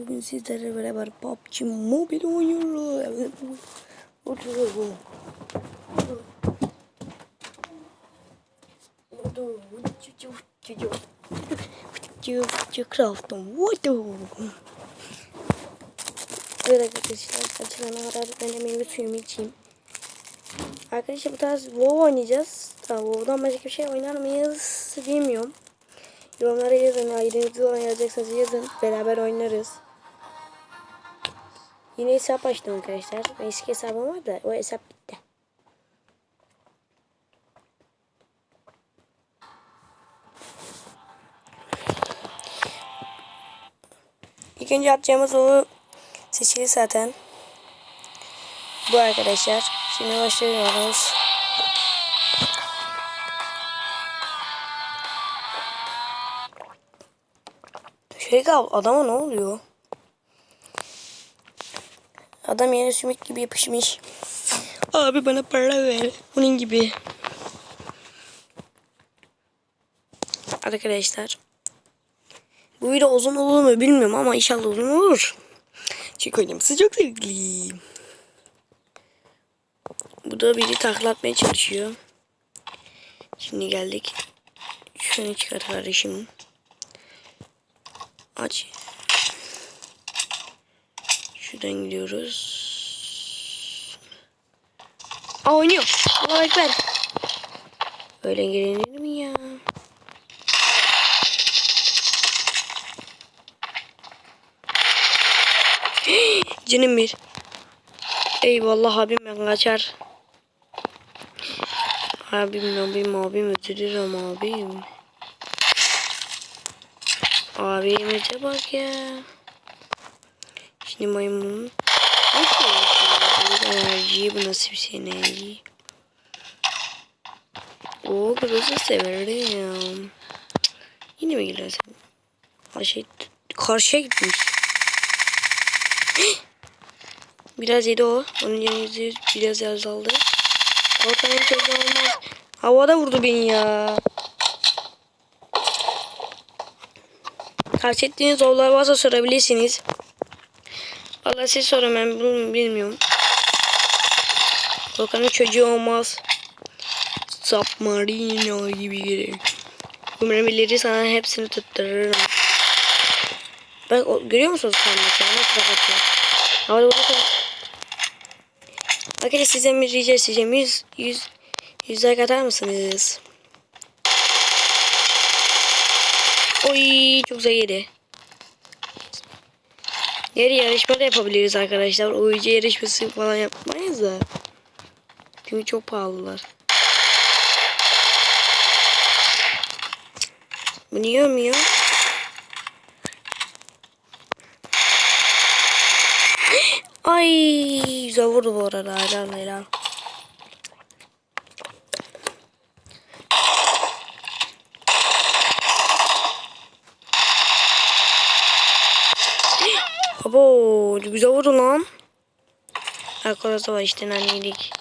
Bugün sizlerle beraber PUBG Mobile oynuyoruz. Craft'ım. Evet arkadaşlar açılana kadar ben de meyve suyumu içeyim. Arkadaşlar bu tarz WoW oynayacağız. Tamam WoW'dan başka bir şey oynar mıyız bilmiyorum. Yorumlara yazın. Ayrıntılı oynayacaksanız yazın. Beraber oynarız. Yine hesap açtım arkadaşlar. Eski hesabım var da o hesap bitti. İlk önce atacağımız o seçili zaten. Bu arkadaşlar. Şimdi başlıyoruz. Şöyle adama ne oluyor? Adam yere sümük gibi yapışmış. Abi bana para ver. Bunun gibi. Arkadaşlar. Bu video uzun olur mu bilmiyorum ama inşallah uzun olur. Çünkü oynaması çok zevkli. Bu da biri taklatmaya çalışıyor. Şimdi geldik. Şunu çıkart kardeşim. Aç. Şuradan gidiyoruz. Aa oynuyor. Allah ekber. Öyle gelinir mi ya? Canım bir. Eyvallah abim ben kaçar. Abim abim abim özür dilerim abim. Abimize bak ya. Şimdi maymun. Nasıl enerjiyi bu nasıl bir şey enerji? Oo kırmızı severim. Yine mi? Ha şey biraz yedi o. Onun yüzü biraz azaldı. Korkanın çocuğu olmaz. Havada vurdu beni ya. Tavsiye ettiğiniz sorular varsa sorabilirsiniz. Valla siz sorun ben bunu bilmiyorum. Korkanın çocuğu olmaz. Submarino gibi gerek. Bu mermileri sana hepsini tuttururum. Bak o, görüyor musunuz mesela nasıl kapatıyor? Havada vurursa. Arkadaşlar size bir rica edeceğim. 100 100 100 like atar mısınız? Oy çok güzel yedi. Yer yarışma da yapabiliriz arkadaşlar. Oyuncu yarışması falan yapmayız da. Çünkü çok pahalılar. Bu niye ölmüyor? Ay güzel vurdu bu arada. Helal helal. Abo güzel vurdu lan. Arkadaşlar var işte nanelik.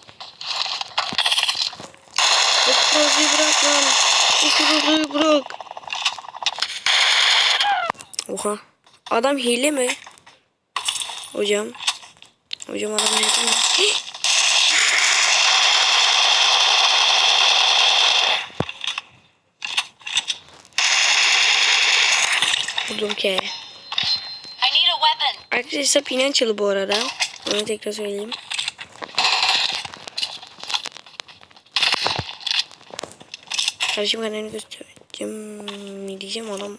Bu krozuyu bırak lan. Bu krozuyu bırak. Oha. Adam hile mi? Hocam. Hocam adam hile mi? Vurdum ki. Arkadaşlar Pinançalı bu arada. Onu tekrar söyleyeyim. Kardeşim kanalını göstereceğim mi diyeceğim adam.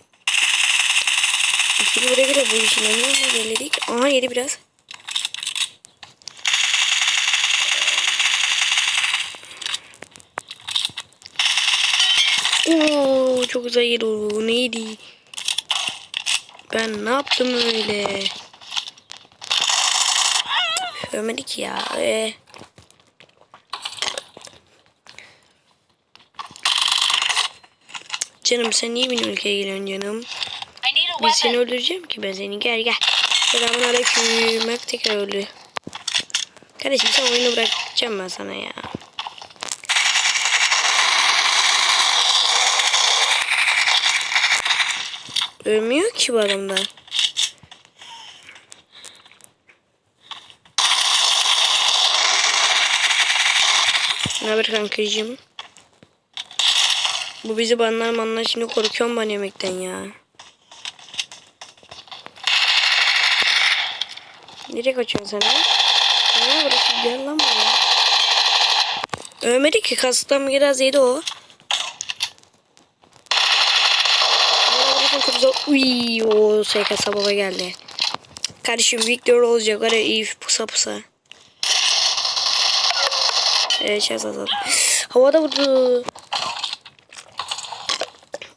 İkili buraya göre bu işin önüne geledik. Aha yedi biraz. Oo çok güzel yedi o. Neydi? Ben ne yaptım öyle? Görmedik ya. Ee. Canım sen niye benim ülkeye geliyorsun canım? Biz seni öldüreceğim ki ben seni. Gel gel. Selamun aleyküm. Bak tekrar öldü. Kardeşim sen oyunu bırakacağım ben sana ya. Ölmüyor ki bu adamlar. Ne haber kankacığım? Bu bizi banlar manlar şimdi korkuyorum ben yemekten ya. Nereye kaçıyorsun sen? Ne burası gel lan buraya. Ölmedi ki kasıktan biraz yedi o. Aa, burası çok güzel. Uy, o geldi. Kardeşim Victor olacak. Öyle iyi pusa pusa. Evet şey atalım. Havada vurdu.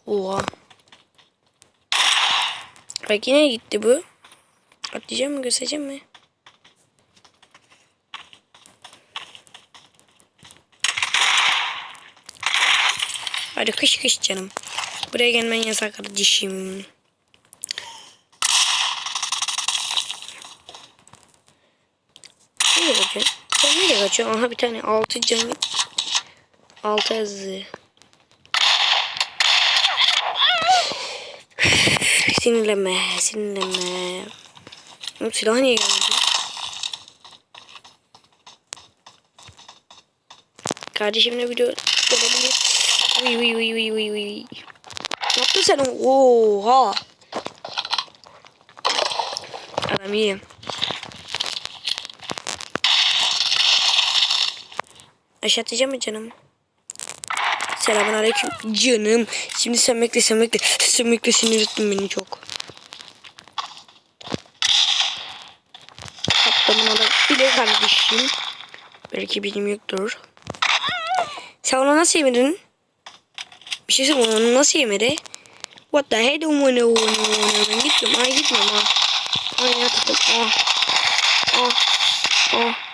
Oha. Bak yine gitti bu. Atlayacağım mı göstereceğim mi? Hadi kış kış canım. Buraya gelmen yasak kardeşim. Nereye kaçıyorsun? Sen nereye kaçıyorsun? Aha bir tane altı canı. Altı yazı. sinirlenme, sinirlenme. Oğlum silah niye geldi? Kardeşimle video olabilir. Uy uy uy uy uy uy. Ne yaptın sen? Oha. Adam iyi. Aşağı atacağım mı canım? Selamun aleyküm canım. Şimdi sen bekle sen sinir ettin beni çok. Kaptamın adam bile kardeşim. Belki benim yoktur. Sen onu nasıl yemedin? Bir şey söyleyeyim onu nasıl yemedi? What the hell wanna wanna wanna ben gitmiyorum ay gitmiyorum ha. Ay yatırdım ah. Ah. Ah. Ah.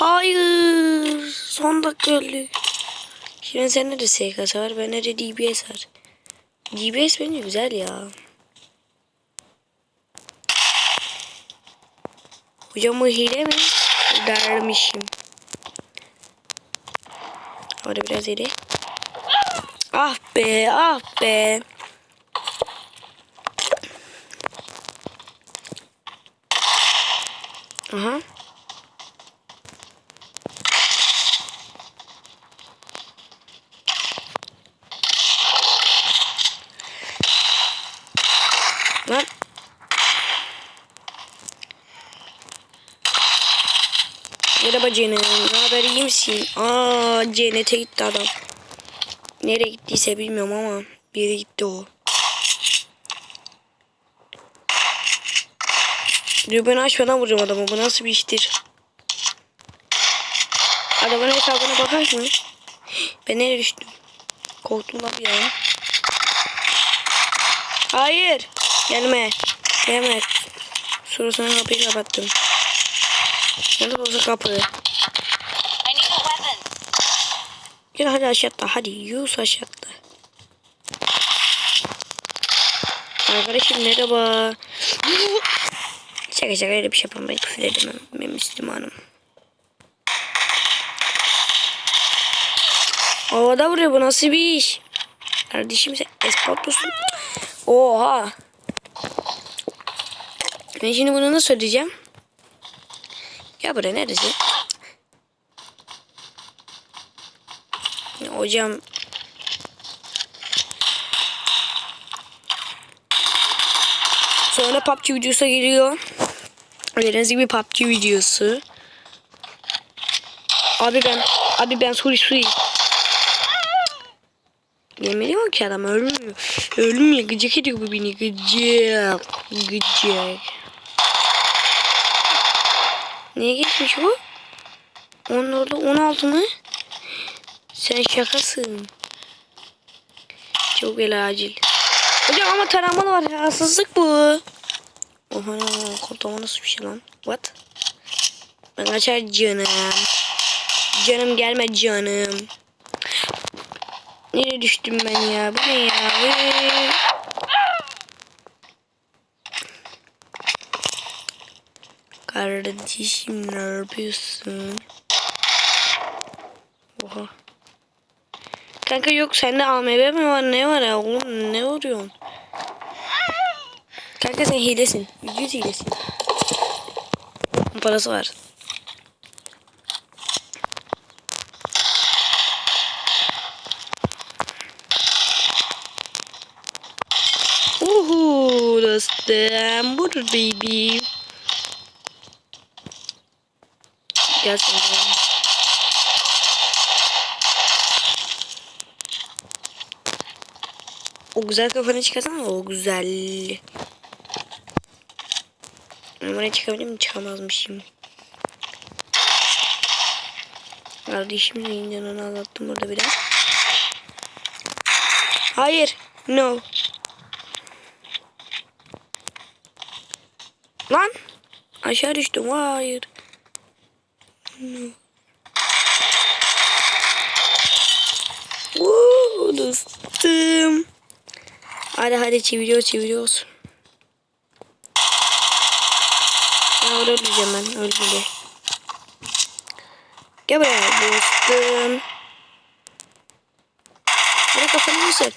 Hayır. Son dakika öldük. Şimdi sen de SKS var, bende de DBS var. DBS bence güzel ya. Hocam bu hile mi? Dermişim. Orada biraz ileri. Ah be, ah be. Aha. Lan. Merhaba Cennet. Ne haber iyi misin? Aa cennete gitti adam. Nereye gittiyse bilmiyorum ama bir yere gitti o. Ben açmadan vuracağım adamı. Bu nasıl bir iştir? Adamın hesabına bakar mı? Ben nereye düştüm? Korktum lan bir an. Hayır. Gelme. Gelme. Sonrasında kapıyı kapattım. Nerede olsa kapı. I need a weapon. Gel hadi aşağıda. Hadi yüz aşağıda. Arkadaşım merhaba. Şaka şaka öyle bir şey yapamam. Ben küfür edemem. Ben Müslümanım. Havada vuruyor bu nasıl bir iş? Kardeşim sen espatlosun. Oha. Ben şimdi bunu nasıl ödeyeceğim? Ya buraya neresi? Hocam Sonra PUBG videosu geliyor. Gördüğünüz gibi PUBG videosu. Abi ben abi ben Suri Suri. Yemeliyor ki adam ölmüyor. Ölmüyor gıcık ediyor bu beni gıcık. Gıcık. Niye geçmiş bu? 10 oldu 16 mı? Sen şakasın. Çok el acil. Hocam ama taramalı var. Haksızlık bu. Oha koltuğuma nasıl bir şey lan? What? Ben açar canım. Canım gelme canım. Nereye düştüm ben ya? Bu ne ya? Vee. Kardeşim ne yapıyorsun? Oha. Kanka yok sende AMV mi var ne var ya oğlum ne vuruyorsun? Kanka sen hilesin. Yüz hilesin. parası var. Uhu dostum. Budur baby. Gel. O güzel kafanı çıkarsana o güzel. Buraya çıkabilir miyim? Çıkamazmışım. Kardeşim neyinden onu anlattım burada biraz. Hayır. No. Lan. Aşağı düştüm. Hayır. Woo, dostum. Hadi hadi çeviriyoruz çeviriyoruz. Ya orada öleceğim ben. Öldüm Gel buraya dostum. Hadi kafanı mı sık?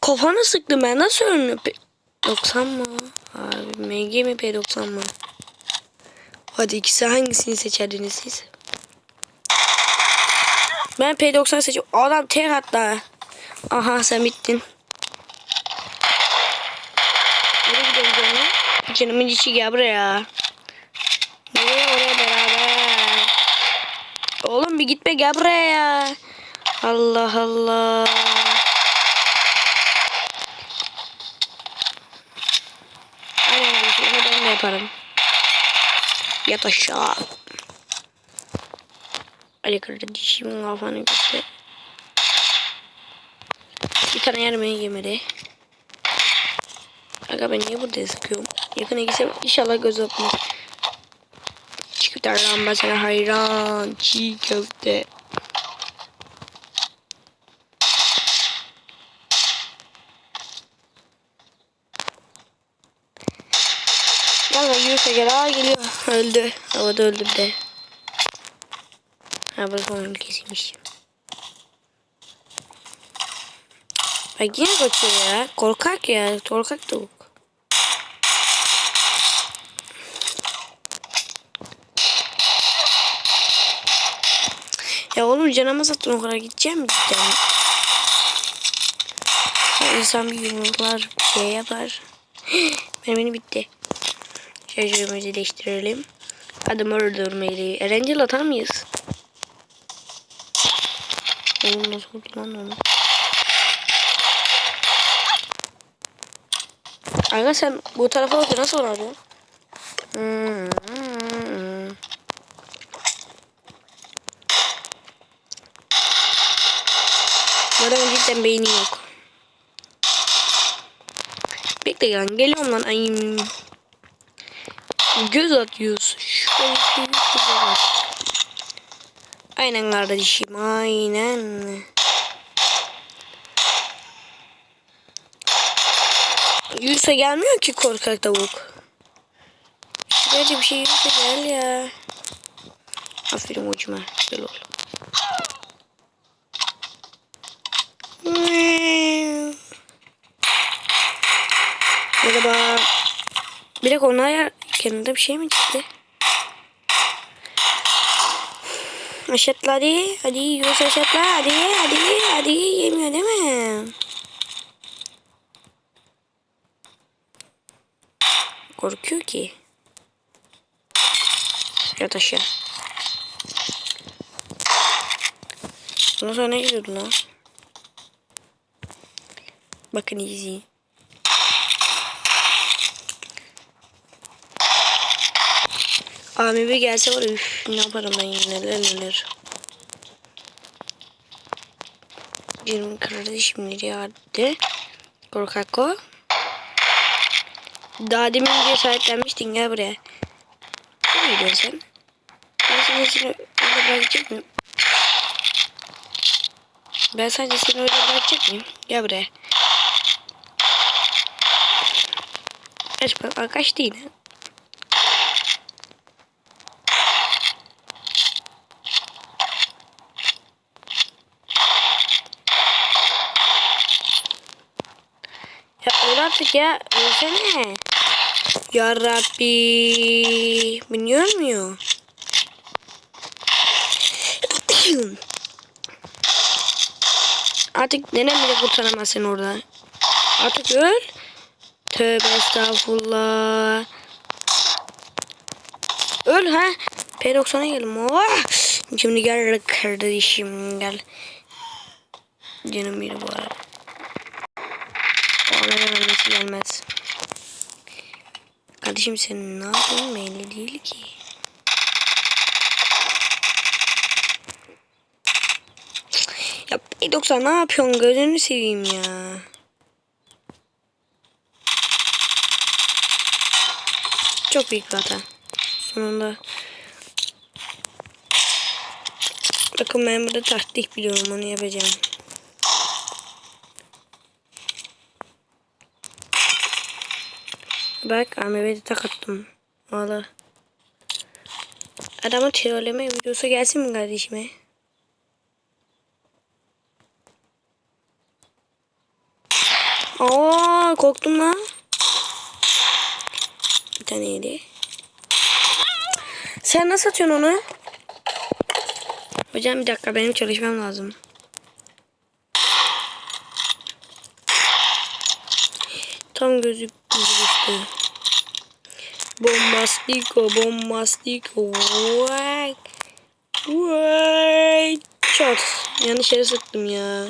Kafanı sıktım ben. Nasıl ölmüyor? Pe- 90 mı? Abi MG mi P90 mı? Hadi ikisi hangisini seçerdiniz siz? Ben P90 seçiyorum. Adam tek hatta. Aha sen bittin. Nereye gidiyorsun canım? Canımın içi gel buraya. Nereye oraya beraber. Oğlum bir gitme gel buraya ya. Allah Allah. Aynen öyle. Onu ben de yaparım. Yat aşağı. Ali kardeşimin kafanı göster. Bir tane yermeyi yemedi. Aga ben niye burada sıkıyorum? Yakına gitsem inşallah göz atmaz. Çiğ köfte hayran. Çiğ köfte. Valla yürüse gel. Aa geliyor. Öldü. Havada öldü bir de. Ha burası onun ülkesiymiş. Bak yine kaçıyor ya. Korkak ya. Korkak tavuk. Ya oğlum canıma zaten o kadar gideceğim mi cidden? Ya insan bir yumruklar bir şey yapar. Benim benim bitti. Şarjörümüzü değiştirelim. Adım öldürmeli. Erencil atar mıyız? Oğlum nasıl oldu lan onu? Aga sen bu tarafa bak nasıl var Hmm. Bu adamın cidden beyni yok. Bekle lan geliyorum lan ayım. Göz atıyoruz. Şöyle şöyle şöyle. Aynen kardeşim aynen. Yürüse gelmiyor ki korkak tavuk. Şuraya bir şey yürüse gel ya. Aferin ucuma. Güzel ol. Merhaba. Bir dakika onlar ya kenarında bir şey mi çıktı? Aşatla hadi. Hadi Yunus aşatla. Hadi hadi hadi. Yemiyor değil mi? Korkuyor ki. Yat aşağı. Bundan sonra ne gidiyordun lan? Bakın izleyin. Abi bir gelse var üf ne yaparım ben yine neler neler. Canım kardeşim nereye attı? Korkak o. Daha demin diye sahiplenmiştin gel buraya. Ne gidiyorsun sen? Ben seni seni öyle bırakacak mıyım? Ben sadece seni öyle bırakacak mıyım? Gel buraya. Kaç bak kaç değil. Ha? Ya. Ölsene. Ya Rabbi. Biniyor muyum? Artık nenem bile kurtaramaz seni orada. Artık öl. Tövbe estağfurullah. Öl ha. P90'a geldim. Oh! Şimdi gel kardeşim gel. Canım biri bu arada. O an ölmesi gelmez. Kardeşim sen ne yapıyorsun belli değil ki. Ya P90 ne yapıyorsun gözünü seveyim ya. Çok büyük bir hata. Sonunda. Bakın ben burada taktik biliyorum onu yapacağım. Bak AMV'de tak attım. Valla. Adamın trolleme videosu gelsin mi kardeşime? Aa korktum lan. Bir tane yedi. Sen nasıl atıyorsun onu? Hocam bir dakika benim çalışmam lazım. Tam gözük düştü. Bombastiko, bombastiko. Vay. Vay. Çat. Yanlış yere sıktım ya.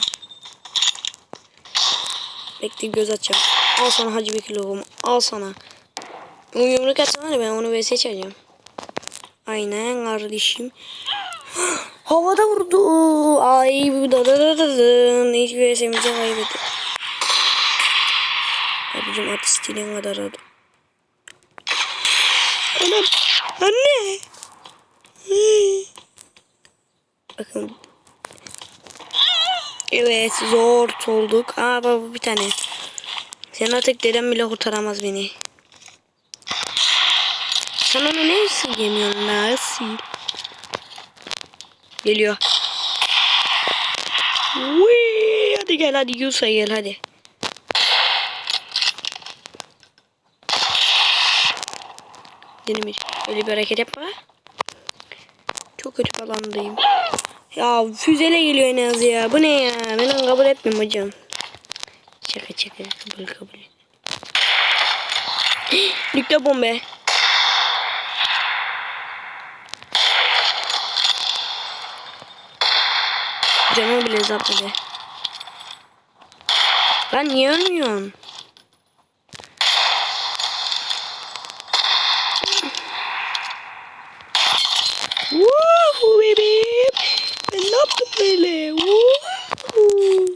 Bekle göz açacağım. Al sana Hacı Bekir logomu. Al sana. O yumruk atsana ben onu vs çekeceğim. Aynen kardeşim. Havada vurdu. Ay bu da da da da da. Hiçbir vs'imizi kaybettik. Abicim at istediğin kadar at. Anam. Anne. Bakın. Evet zor olduk. Aa baba bir tane. Sen artık dedem bile kurtaramaz beni. Sen onu ne yemiyorsun nasıl? Geliyor. Wee, hadi gel hadi Yusa gel hadi. Yeni bir öyle bir hareket yapma. Çok kötü falandayım. Ya füzele geliyor en az ya. Bu ne ya? Ben onu kabul etmiyorum hocam. Şaka şaka kabul kabul. Nükle bombe. Canımı bile zapmadı. Lan niye ölmüyorsun? Woohoo bebeğim. Ben ne yaptım böyle? Woohoo.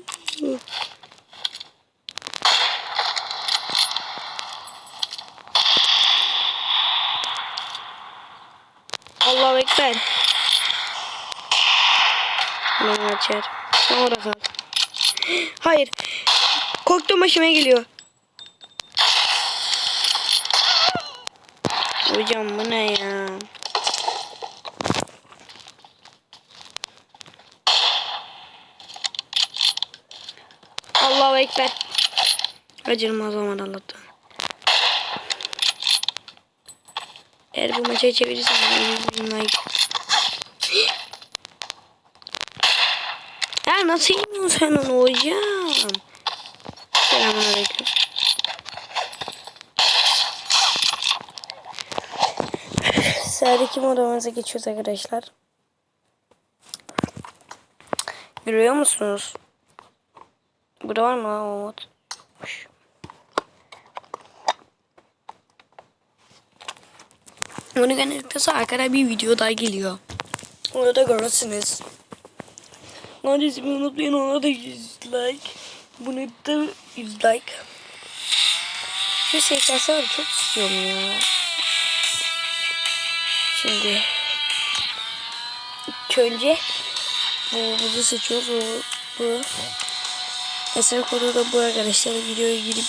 Allahu Ekber. Ben açar. Sen orada kal. Hayır. Korktuğum başıma geliyor. Hocam bu ne ya? Allahu Ekber. Acırmaz olmadı Allah'tan. Eğer bu maçı çevirirsem like. Ya nasıl yemiyorsun sen onu hocam? Selamünaleyküm. Sıradaki modumuza geçiyoruz arkadaşlar. Görüyor musunuz? Burada var mı lan o mod? Bunu genellikle arkada bir video daha geliyor. Onu da görürsünüz. Adresimi unutmayın ona da 100 like. Bunu da 100 like. Şu SKS var çok istiyorum ya. Şimdi ilk önce bu buzu seçiyoruz. Bu, bu. Eser kodu da bu arkadaşlar. Videoya girip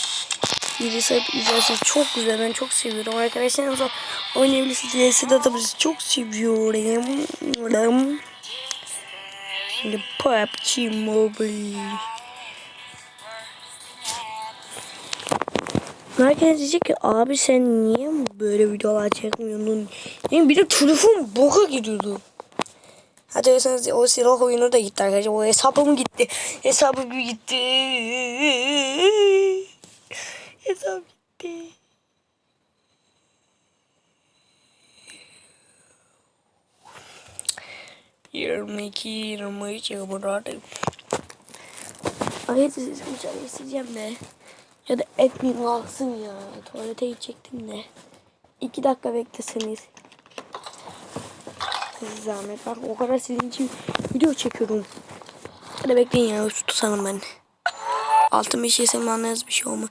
birisi izlerse çok güzel. Ben çok seviyorum. Arkadaşlarımızla oynayabilirsiniz. Eser'i atabilirsiniz. Çok seviyorum. Şimdi PUBG Mobile. Herkes diyecek ki abi sen niye böyle videolar çekmiyorsun? Yani bir de telefon boka gidiyordu. Öyleseniz o silah oyunu da gitti arkadaşlar. O hesabım gitti. Hesabım gitti. Hesap gitti. Yirmi iki, yirmi üç, yirmi dört. Ay sesimi çalışacağım de. Ya da etmeyeyim kalsın ya. Tuvalete gidecektim de. İki dakika bekleseniz. Size zahmet bak o kadar sizin için video çekiyorum. Hadi bekleyin ya tutalım ben. Altın bir şey yesem anlayız bir şey olma.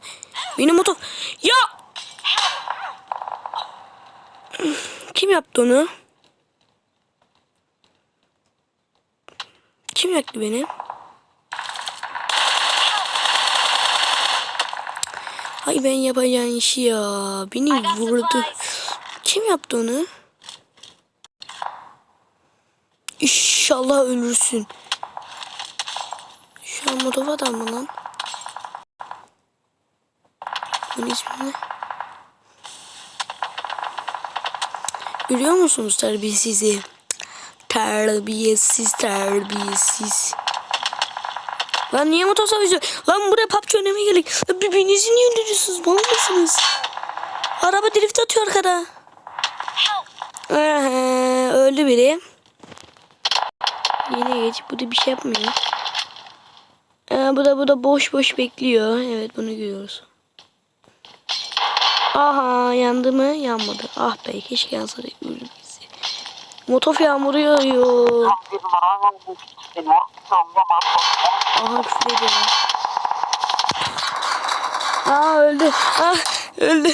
Benim motor. Ya! Kim yaptı onu? Kim yaktı beni? Ay ben yapacağım işi ya. Beni vurdu. Kim yaptı onu? İnşallah ölürsün. Şu an Modova adam mı lan? Bunun ismi ne? Görüyor musunuz terbiyesizi? Terbiyesiz terbiyesiz. Lan niye motor? Lan buraya PUBG geldik. Lan birbirinizi niye öldürüyorsunuz? Mal mısınız? Araba drift atıyor arkada. Aha, öldü biri. Yine geç. Bu da bir şey yapmıyor. Aa, bu da bu da boş boş bekliyor. Evet bunu görüyoruz. Aha yandı mı? Yanmadı. Ah be keşke yansaydı. Öldü bizi. Motof yağmuru yağıyor. Aha küfür ediyor. Aa öldü. Ah öldü.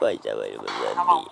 Vay canına, canına.